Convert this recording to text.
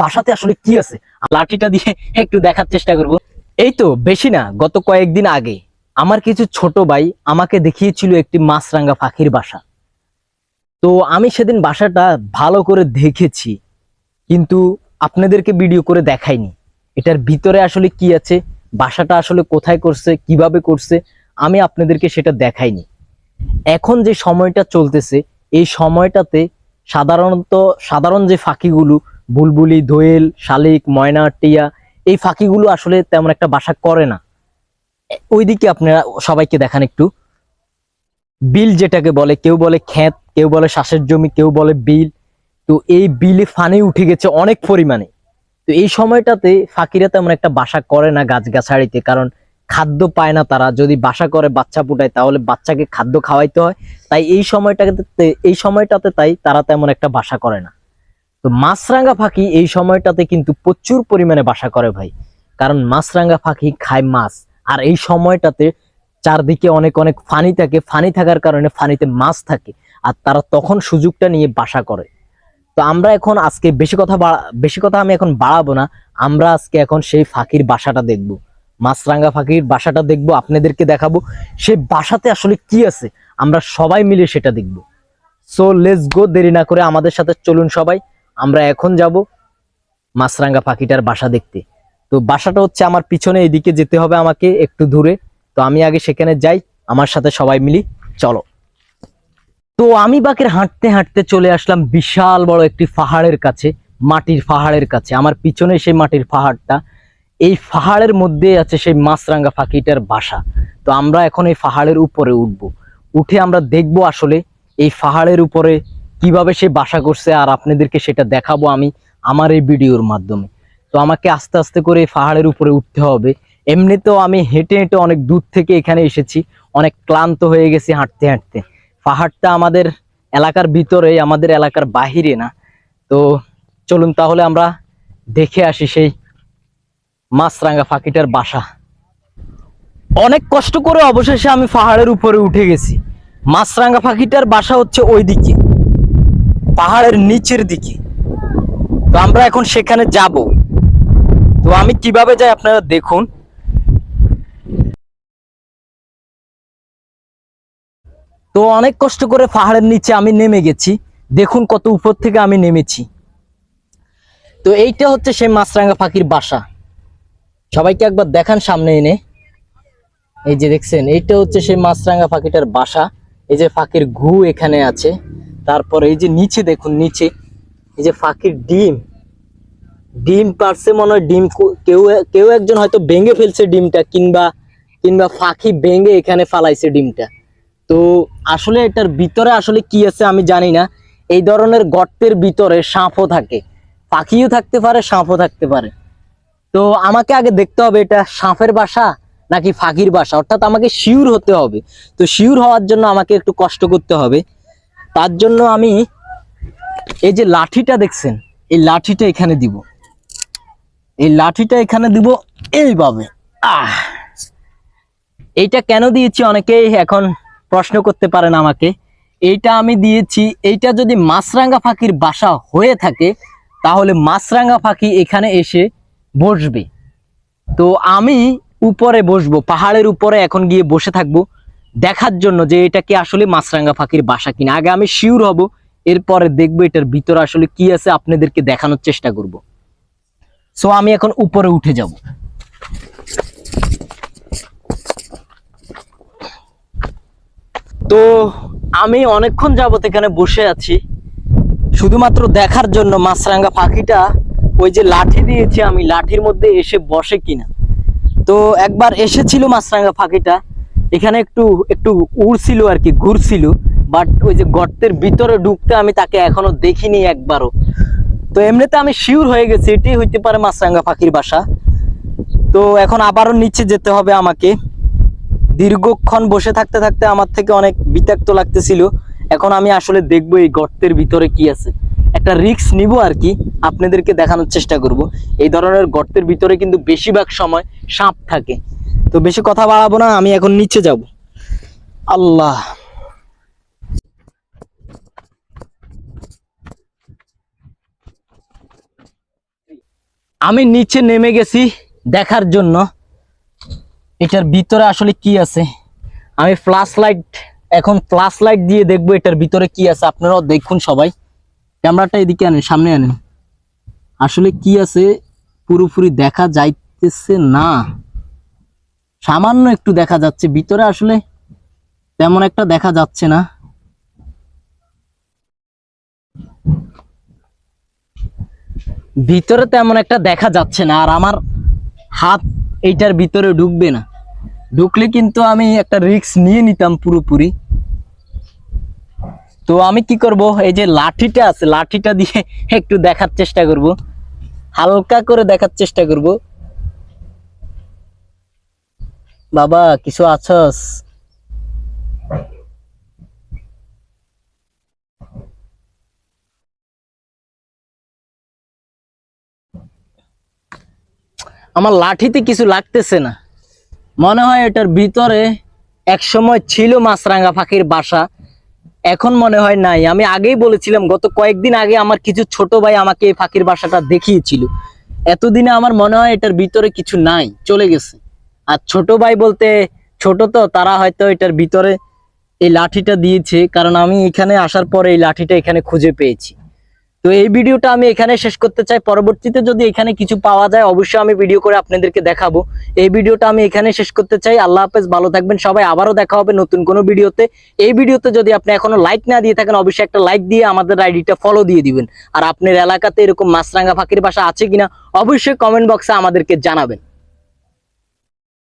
বাসাতে আসলে কি আছে? লাঠিটা দিয়ে একটু দেখার চেষ্টা করব। এই তো, বেশি না, গত কয়েকদিন আগে। আমার কিছু ছোট ভাই আমাকে দেখিয়েছিল একটি মাছরাঙ্গা পাখির বাসা। তো আমি সেদিন বাসাটা ভালো করে দেখেছি, কিন্তু আপনাদেরকে ভিডিও করে দেখাইনি। এটার ভিতরে আসলে কি আছে? বাসাটা আসলে কোথায় করছে? কীভাবে করছে? আমি আপনাদেরকে সেটা দেখাইনি। এখন যে সময়টা চলতেছে, এই সময়টাতে সাধারণত সাধারণ যে ফাঁকিগুলো বুলবুলি দোয়েল শালিক, ময়না, টিয়া, এই ফাঁকিগুলো আসলে তেমন একটা বাসা করে না। ওইদিকে আপনারা সবাইকে দেখান একটু। বিল যেটাকে বলে, কেউ বলে ক্ষেত, কেউ বলে শ্বাসের জমি, কেউ বলে বিল। তো এই বিলে ফানি উঠে গেছে অনেক পরিমাণে। তো এই সময়টাতে ফাঁকিরা তেমন একটা বাসা করে না গাছগাছাড়িতে, কারণ খাদ্য পায় না তারা। যদি বাসা করে, বাচ্চা ফুটায়, তাহলে বাচ্চাকে খাদ্য খাওয়াইতে হয়। তাই এই সময়টাতে এই সময়টাতে তাই তারা তেমন একটা বাসা করে না। তো মাছরাঙ্গা পাখি এই সময়টাতে কিন্তু প্রচুর পরিমাণে বাসা করে ভাই। কারণ মাছরাঙ্গা পাখি খায় মাছ। আর এই সময়টাতে চারদিকে অনেক অনেক ফানি থাকে। ফানি থাকার কারণে ফানিতে মাছ থাকে। আর তারা তখন সুযোগটা নিয়ে বাসা করে। তো আমরা এখন আজকে বেশি কথা বেশি কথা আমি এখন বাড়াবো না। আমরা আজকে এখন সেই ফাঁকির বাসাটা দেখব। মাছরাঙ্গা ফাঁকির বাসাটা দেখব, আপনাদেরকে দেখাবো। সেই বাসাতে আসলে কি আছে? আমরা সবাই মিলে সেটা দেখব। সো লেটস গো দেরি না করে আমাদের সাথে চলুন সবাই। আমরা এখন যাব মাছরাঙ্গা পাখিটার বাসা দেখতে। তো বাসাটা হচ্ছে আমার পিছনে এদিকে যেতে হবে আমাকে একটু দূরে। তো আমি আগে সেখানে যাই, আমার সাথে সবাই মিলি, চলো। তো আমি বাকের হাঁটতে হাঁটতে চলে আসলাম বিশাল বড় একটি পাহাড়ের কাছে, মাটির পাহাড়ের কাছে। আমার পিছনে সেই মাটির পাহাড়টা, এই পাহাড়ের মধ্যে আছে সেই মাছরাঙ্গা পাখিটার বাসা। তো আমরা এখন এই পাহাড়ের উপরে উঠব। উঠে আমরা দেখব আসলে এই পাহাড়ের উপরে কীভাবে সে বাসা করছে আর আপনাদেরকে সেটা দেখাবো আমি আমার এই ভিডিওর মাধ্যমে। তো আমাকে আস্তে আস্তে করে পাহাড়ের উপরে উঠতে হবে। এমনিতেও আমি হেঁটে হেঁটে অনেক দূর থেকে এখানে এসেছি, অনেক ক্লান্ত হয়ে গেছি হাঁটতে হাঁটতে। পাহাড়টা আমাদের এলাকার ভিতরে, আমাদের এলাকার বাহিরে না। তো চলুন তাহলে আমরা দেখে আসি সেই মাছরাঙ্গা পাখিটার বাসা। অনেক কষ্ট করে অবশেষে আমি পাহাড়ের উপরে উঠে গেছি। মাছরাঙ্গা পাখিটার বাসা হচ্ছে ওই দিকে পাহাড়ের নিচের দিকে। তো আমরা এখন সেখানে যাব। তো আমি কীভাবে যাই আপনারা দেখুন। তো অনেক কষ্ট করে পাহাড়ের নিচে আমি নেমে গেছি। দেখুন কত উপর থেকে আমি নেমেছি। তো এইটা হচ্ছে সেই মাছরাঙ্গা পাখির বাসা। সবাইকে একবার দেখান সামনে এনে। এই যে দেখছেন, এইটা হচ্ছে সেই মাছরাঙ্গা পাখিটার বাসা। এই যে পাখির ঘু এখানে আছে। তারপর এই যে নিচে দেখুন, নিচে। এই যে ফাঁকির ডিম। ডিম পারছে মনে হয় ডিম কেউ কেউ একজন হয়তো ভেঙে ফেলছে ডিমটা, কিংবা কিংবা ফাঁকি ভেঙে এখানে ফালাইছে ডিমটা। তো আসলে এটার ভিতরে আসলে কি আছে আমি জানি না। এই ধরনের গর্তের ভিতরে সাপও থাকে। পাখিও থাকতে পারে, সাপও থাকতে পারে। তো আমাকে আগে দেখতে হবে এটা সাপের বাসা নাকি ফাঁকির বাসা? অর্থাৎ আমাকে শিউর হতে হবে। তো শিউর হওয়ার জন্য আমাকে একটু কষ্ট করতে হবে। তার জন্য আমি এই যে লাঠিটা দেখছেন, এই লাঠিটা এখানে দিব। এই লাঠিটা এখানে দিব এইভাবে। আহ! এইটা কেন দিয়েছি? অনেকেই এখন প্রশ্ন করতে পারেন আমাকে। এইটা আমি দিয়েছি, এইটা যদি মাছরাঙ্গা পাখির বাসা হয়ে থাকে, তাহলে মাছরাঙ্গা পাখি এখানে এসে বসবে। তো আমি উপরে বসবো, পাহাড়ের উপরে এখন গিয়ে বসে থাকব। দেখার জন্য যে এটা কি আসলে মাছরাঙ্গা পাখির বাসা কিনা। আগে আমি শিওর হব, এরপরে দেখব এটার ভিতরে আসলে কি আছে, আপনাদেরকে দেখানোর চেষ্টা করব। সো আমি এখন উপরে উঠে যাব। তো, আমি অনেকক্ষণ যাবত এখানে বসে আছি। শুধুমাত্র দেখার জন্য মাছরাঙ্গা পাখিটা ওই যে লাঠি দিয়েছি আমি, লাঠির মধ্যে এসে বসে কিনা। তো, একবার এসেছিল মাছরাঙ্গা পাখিটা এখানে একটু একটু উড়ছিল আর কি, ঘুরছিল বাট ওই যে গর্তের ভিতরে ঢুকতে আমি তাকে এখনও দেখিনি একবারও। তো এমনিতে আমি শিওর হয়ে গেছি, এটাই হইতে পারে মাছরাঙ্গা পাখির বাসা। তো এখন আবারও নিচে যেতে হবে আমাকে। দীর্ঘক্ষণ বসে থাকতে থাকতে আমার থেকে অনেক বিতাক্ত লাগতেছিল। এখন আমি আসলে দেখব এই গর্তের ভিতরে কি আছে। একটা রিস্ক নিব আর কি, আপনাদেরকে দেখানোর চেষ্টা করব। এই ধরনের গর্তের ভিতরে কিন্তু বেশিরভাগ সময় সাপ থাকে। তো বেশি কথা বাড়াবো না, আমি এখন নিচে যাব। আল্লাহ। আমি নিচে নেমে গেছি দেখার জন্য। এটার ভিতরে আসলে কি আছে? আমি ফ্লাশ লাইট এখন ফ্লাশ লাইট দিয়ে দেখব এটার ভিতরে কি আছে। আপনারাও দেখুন সবাই। ক্যামেরাটা এদিকে আনেন, সামনে আনেন। আসলে কি আছে? পুরোপুরি দেখা যাইতেছে না। সামান্য একটু দেখা যাচ্ছে, ভিতরে আসলে তেমন একটা দেখা যাচ্ছে না। ভিতরে তেমন একটা দেখা যাচ্ছে না, আর আমার হাত এইটার ভিতরে ঢুকবে না। ঢুকলে কিন্তু আমি একটা রিস্ক নিয়ে নিতাম পুরোপুরি। তো আমি কি করব, এই যে লাঠিটা আছে, লাঠিটা দিয়ে একটু দেখার চেষ্টা করব। হালকা করে দেখার চেষ্টা করব। বাবা, কিছু আছস? আমার লাঠিতে কিছু লাগতেছে না। মনে হয় এটার ভিতরে এক সময় ছিল মাছরাঙ্গা পাখির বাসা। এখন মনে হয় নাই। আমি আগেই বলেছিলাম, গত কয়েকদিন আগে আমার কিছু ছোট ভাই আমাকে এই পাখির বাসাটা দেখিয়েছিল। এতদিনে আমার মনে হয় এটার ভিতরে কিছু নাই, চলে গেছে। আর ছোট ভাই বলতে ছোট তো, তারা হয়তো এটার ভিতরে এই লাঠিটা দিয়েছে, কারণ আমি এখানে আসার পরে এই লাঠিটা এখানে খুঁজে পেয়েছি। তো এই ভিডিওটা আমি এখানে শেষ করতে চাই। পরবর্তীতে যদি এখানে কিছু পাওয়া যায়, অবশ্যই আমি ভিডিও করে আপনাদেরকে দেখাবো। এই ভিডিওটা আমি এখানে শেষ করতে চাই। আল্লাহ হাফেজ, ভালো থাকবেন সবাই। আবারও দেখা হবে নতুন কোনো ভিডিওতে। এই ভিডিওতে যদি আপনি এখনও লাইক না দিয়ে থাকেন, অবশ্যই একটা লাইক দিয়ে আমাদের আইডিটা ফলো দিয়ে দিবেন। আর আপনার এলাকাতে এরকম মাছরাঙ্গা ফাঁকির বাসা আছে কিনা, অবশ্যই কমেন্ট বক্সে আমাদেরকে জানাবেন।